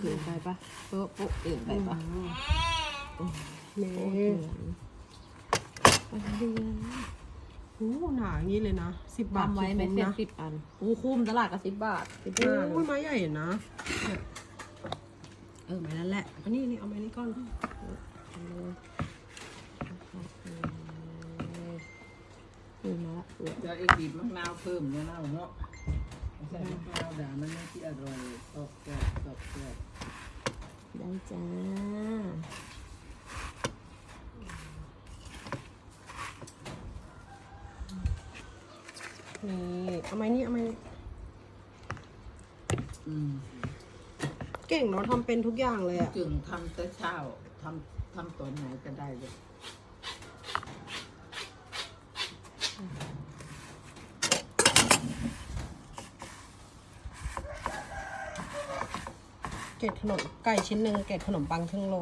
เกินไปปะโป๊ะโป๊ะเกินไปปะนี่โป๊ะเกินมันเดือนโอ้หนาอย่างนี้เลยนะสิบบาททำไว้ไหมคุ้เฟซนะสิบอันอู้คุ้มตลาดก็สิบบาทสิบโอ้ห้าเลยยไม้ใหญ่นะเนี่ยเออไม้นั่นแหละอันนี้นี่เอาไม้นี้ก่อนคืนมาละเอือจะอีกบีบมะนาวเพิ่มมะนาวเนาะ ใส่มะนาวด่ามันไม่ที่อร่อยสดแซ่บสดแซ่บได้จ้า นี่ เอาไม้นี้เอาไม้นี้อืมเก่งเนาะทำเป็นทุกอย่างเลยอะ จึงทำแต่เช้าทำทำตอนไหนก็ได้เลย เกล็ดขนมไก่ชิ้นหนึ่งเกล็ดขนมปังครึ่งโล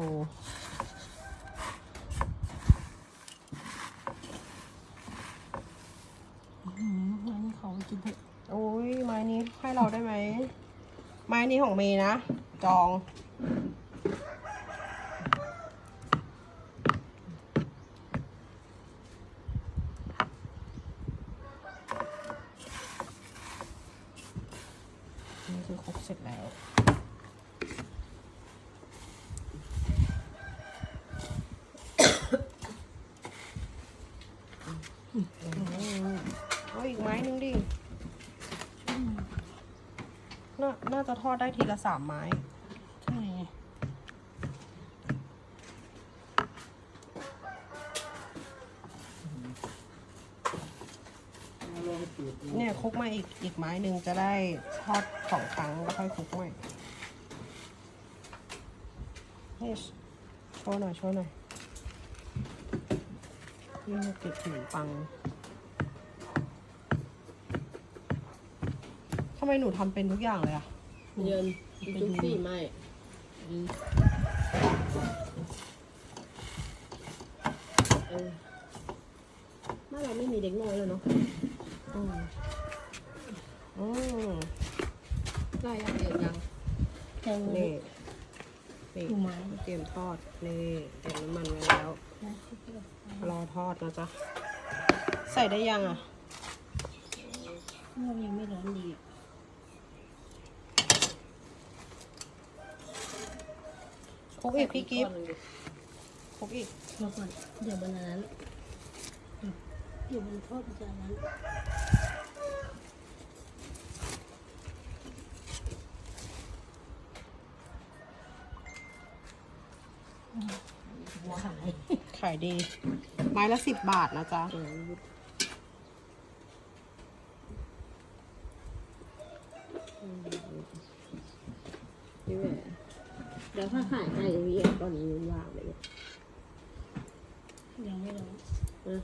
อื้อหือไม้นี้เขากินเถอะโอ้ยไม้นี้ให้เราได้ไหม ไม้นี้ของเมย์นะ จอง นี่คือครบเสร็จแล้ว เอาอีกไม้หนึงดิ นาน่าจะทอดได้ทีละสามไม้ใช่เนี่ยคลุกมาอีกอีกไม้หนึ่งจะได้ทอดสองครั้งแล้วค่อยคลุกใหม่เฮ้ยโชว์หน่อยโชว์หน่อยนี่เก็บขนมปัง ไมหนูทำเป็นทุกอย่างเลยอะเยินจุ๊บซี่ไม่เออบ้านเราไม่มีเด็กน้อยเลยเนาะอืมอืมได้ยังเดือนยังนี่นี่เตรียมทอด นี่เตรียมน้ำมันไว้แล้ว รอทอดนะจ๊ะ ใส่ได้ยังอะมันยังไม่ร้อนดี คลุกอีกพี่กิฟต์คลุกอีกรอก่อนเดี๋ยวบนนั้นเดี๋ยวมันทอดจากนั้นขาย ขายดี ไม้ละสิบบาทนะจ๊ะ นี่แหละเดี๋ยวถ้าขายให้มีตอนนี้ว่างเลยยังไม่ร้อนนะอืม